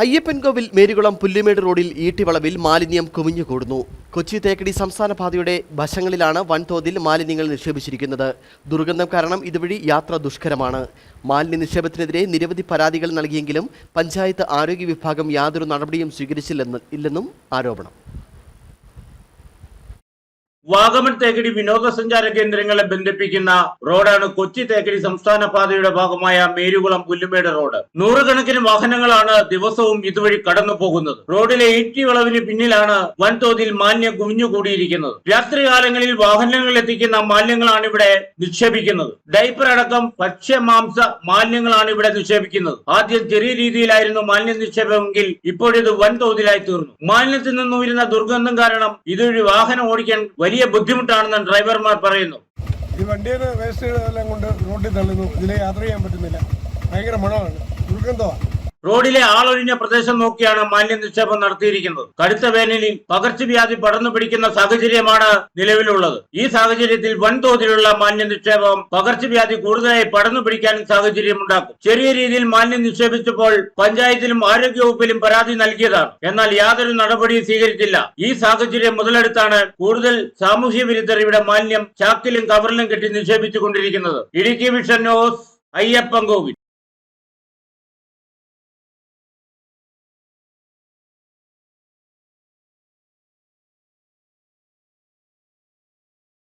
അയ്യപ്പൻകോവിൽ മേരികുളം പുല്ലുമേട് റോഡിൽ ഈട്ടിവളവിൽ മാലിന്യം കുമിഞ്ഞുകൂടുന്നു. കൊച്ചി തേക്കടി സംസ്ഥാന പാതയുടെ വശങ്ങളിലാണ് വൻതോതിൽ മാലിന്യങ്ങൾ നിക്ഷേപിച്ചിരിക്കുന്നത്. ദുർഗന്ധം കാരണം ഇതുവഴി യാത്ര ദുഷ്കരമാണ്. മാലിന്യ നിക്ഷേപത്തിനെതിരെ നിരവധി പരാതികൾ നൽകിയെങ്കിലും പഞ്ചായത്ത് ആരോഗ്യ വിഭാഗം യാതൊരു നടപടിയും സ്വീകരിച്ചില്ലെന്ന് ഇല്ലെന്നും ആരോപണം. വാഗമൺ തേക്കടി വിനോദസഞ്ചാര കേന്ദ്രങ്ങളെ ബന്ധിപ്പിക്കുന്ന റോഡാണ് കൊച്ചി തേക്കടി സംസ്ഥാന പാതയുടെ ഭാഗമായ മേരുകുളം പുല്ലുമേട് റോഡ്. നൂറുകണക്കിന് വാഹനങ്ങളാണ് ദിവസവും ഇതുവഴി കടന്നു പോകുന്നത്. റോഡിലെ ഇറ്റി വളവിന് പിന്നിലാണ് വൻതോതിൽ മാലിന്യം കുമിഞ്ഞുകൂടിയിരിക്കുന്നത്. രാത്രികാലങ്ങളിൽ വാഹനങ്ങൾ എത്തിക്കുന്ന മാലിന്യങ്ങളാണ് ഇവിടെ നിക്ഷേപിക്കുന്നത്. ഡൈപ്പർ അടക്കം ഭക്ഷ്യമാംസ മാലിന്യങ്ങളാണ് ഇവിടെ നിക്ഷേപിക്കുന്നത്. ആദ്യം ചെറിയ രീതിയിലായിരുന്നു മാലിന്യ നിക്ഷേപമെങ്കിൽ ഇപ്പോഴിത് വൻതോതിലായി തീർന്നു. മാലിന്യത്തിൽ നിന്നും ഉയരുന്ന ദുർഗന്ധം കാരണം ഇതൊരു വാഹനം ഓടിക്കാൻ വലിയ ബുദ്ധിമുട്ടാണെന്ന് ഡ്രൈവർമാർ പറയുന്നു. ഈ വണ്ടിയുടെ വേസ്റ്റുകളെല്ലാം കൊണ്ട് റോഡിൽ തള്ളുന്നു. ഇതിലെ യാത്ര ചെയ്യാൻ പറ്റുന്നില്ല. ഭയങ്കര മണമാണ്. ദുർഗന്ധമാണ് റോഡിലെ ആളൊഴിഞ്ഞ പ്രദേശം നോക്കിയാണ് മാലിന്യ നിക്ഷേപം നടത്തിയിരിക്കുന്നത്. കടുത്ത വേനലിൽ പകർച്ചവ്യാധി പടർന്നു പിടിക്കുന്ന സാഹചര്യമാണ് നിലവിലുള്ളത്. ഈ സാഹചര്യത്തിൽ വൻതോതിലുള്ള മാലിന്യ നിക്ഷേപം പകർച്ചവ്യാധി കൂടുതലായി പടർന്നു പിടിക്കാനും സാഹചര്യമുണ്ടാക്കും ചെറിയ രീതിയിൽ മാലിന്യം നിക്ഷേപിച്ചപ്പോൾ പഞ്ചായത്തിലും ആരോഗ്യവകുപ്പിലും പരാതി നൽകിയതാണ്. എന്നാൽ യാതൊരു നടപടിയും സ്വീകരിച്ചില്ല. ഈ സാഹചര്യം മുതലെടുത്താണ് കൂടുതൽ സാമൂഹ്യ വിരുദ്ധർ ഇവിടെ മാലിന്യം ചാക്കിലും കവറിലും കെട്ടി നിക്ഷേപിച്ചുകൊണ്ടിരിക്കുന്നത്. Idukki vision news Ayyappan Kovil.